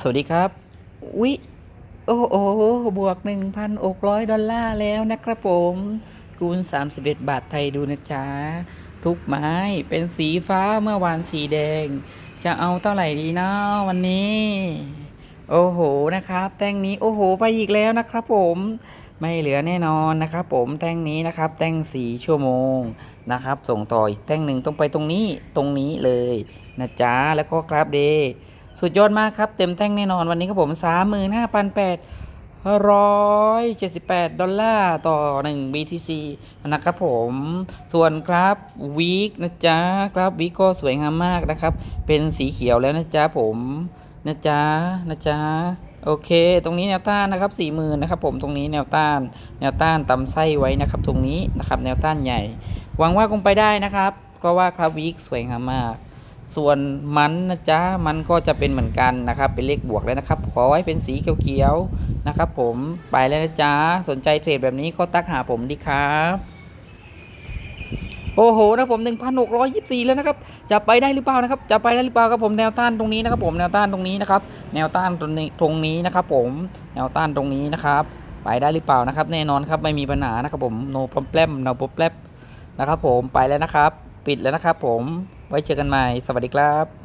สวัสดีครับ อุ๊ย โอ้โหบวก 1,600 ดอลลาร์แล้วนะครับผม คูณ 31 บาทไทยดูนะจ๊ะ ทุกไม้เป็นสีฟ้าเมื่อวานสีแดง จะเอาเท่าไหร่ดีนะวันนี้ โอ้โหนะครับ แต้งนี้โอ้โห ไปอีกแล้วนะครับผมไม่เหลือแน่นอนนะครับผมแต้งนี้นะครับแต้งสีชั่วโมงนะครับ ส่งต่ออีกแต้งหนึ่งต้องไปตรงนี้ตรงนี้เลยนะจ๊ะแล้วก็กราฟเดย์ สุดยอดมากครับ เต็มแท่งแน่นอนวันนี้ครับผม 35,878 ดอลลาร์ต่อ 1 BTC นะครับผม ส่วนกราฟวีคนะจ๊ะกราฟวีคก็สวยงามมากนะครับ เป็นสีเขียวแล้วนะจ๊ะผมนะจ๊ะนะจ๊ะโอเค ตรงนี้แนวต้านนะครับ40,000นนะครับผมตรงนี้แนวต้าน แนวต้านตำไส้ไว้นะครับ ตรงนี้นะครับแนวต้านใหญ่ หวังว่าคงไปได้นะครับ เพราะว่าครับวีคสวยงามมาก ส่วนมันนะจ๊ะมันก็จะเป็นเหมือนกันนะครับ เป็นเลขบวกแล้วนะครับ ขอไว้เป็นสีเขียวๆนะครับ ผมไปแล้วนะจ๊ะสนใจเทรดแบบนี้ก็ทักหาผมดีครับโอ้โหนะผม 1,624 แล้วนะครับ จะไปได้หรือเปล่านะครับ จะไปได้หรือเปล่าครับผมแนวต้านตรงนี้นะครับ ผมแนวต้านตรงนี้นะครับ แนวต้านตรงนี้ตรงนี้นะครับ ผมแนวต้านตรงนี้นะครับ ไปได้หรือเปล่านะครับ แน่นอนครับไม่มีปัญหานะครับผม no problem no problem นะครับ ผมไปแล้วนะครับ ปิดแล้วนะครับ ผม ไว้เจอกันใหม่ สวัสดีครับ